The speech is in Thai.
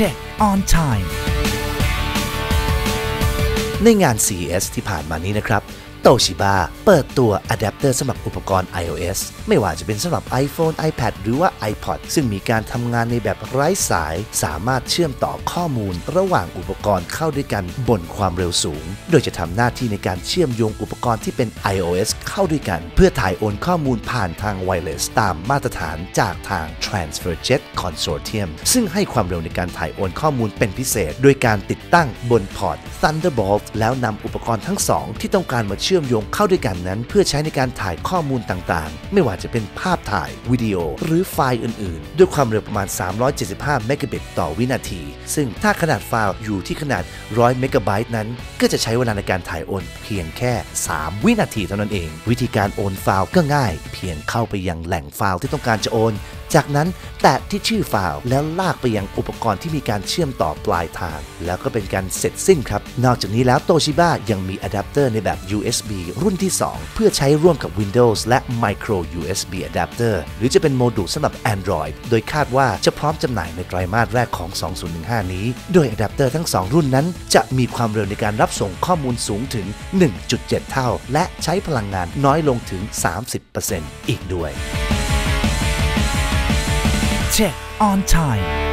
Tech on time ในงาน CES ที่ผ่านมานี้นะครับ โตชิบะเปิดตัวอะแดปเตอร์สำหรับอุปกรณ์ iOS ไม่ว่าจะเป็นสำหรับ iPhone, iPad หรือว่า iPod ซึ่งมีการทำงานในแบบไร้สาย สามารถเชื่อมต่อข้อมูลระหว่างอุปกรณ์เข้าด้วยกันบนความเร็วสูง โดยจะทำหน้าที่ในการเชื่อมโยงอุปกรณ์ที่เป็น iOS เข้าด้วยกัน เพื่อถ่ายโอนข้อมูลผ่านทางไวเลสตามมาตรฐานจากทาง TransferJet Consortium ซึ่งให้ความเร็วในการถ่ายโอนข้อมูลเป็นพิเศษ โดยการติดตั้งบนพอร์ต Thunderbolt แล้วนำอุปกรณ์ทั้งสองที่ต้องการมาเชื่อื่อมโยงเข้าด้วยกันนั้น เพื่อใช้ในการถ่ายข้อมูลต่างๆ ไม่ว่าจะเป็นภาพถ่าย วิดีโอ หรือไฟล์อื่นๆ ด้วยความเร็วประมาณ 375 เมกะบิตต่อวินาที ซึ่งถ้าขนาดไฟล์อยู่ที่ขนาด 100 เมกะไบต์นั้น ก็จะใช้เวลาในการถ่ายโอนเพียงแค่ 3 วินาทีเท่านั้นเอง วิธีการโอนไฟล์ก็ง่าย เพียงเข้าไปยังแหล่งไฟล์ที่ต้องการจะโอน จากนั้นแตะที่ชื่อไฟล์แล้วลากไปยังอุปกรณ์ที่มีการเชื่อมต่อปลายทาง แล้วก็เป็นการเสร็จสิ้นครับ นอกจากนี้แล้วโตชิบะยังมีอะแดปเตอร์ในแบบ USB รุ่นที่ 2 เพื่อใช้ร่วมกับ Windows และ Micro USB Adapter หรือจะเป็นโมดูลสำหรับ Android โดยคาดว่าจะพร้อมจำหน่ายในไตรมาสแรกของ 2015 นี้ โดยอะแดปเตอร์ทั้ง 2 รุ่นนั้น จะมีความเร็วในการรับส่งข้อมูลสูงถึง 1.7 เท่า และใช้พลังงานน้อยลงถึง 30%อีกด้วย Check on time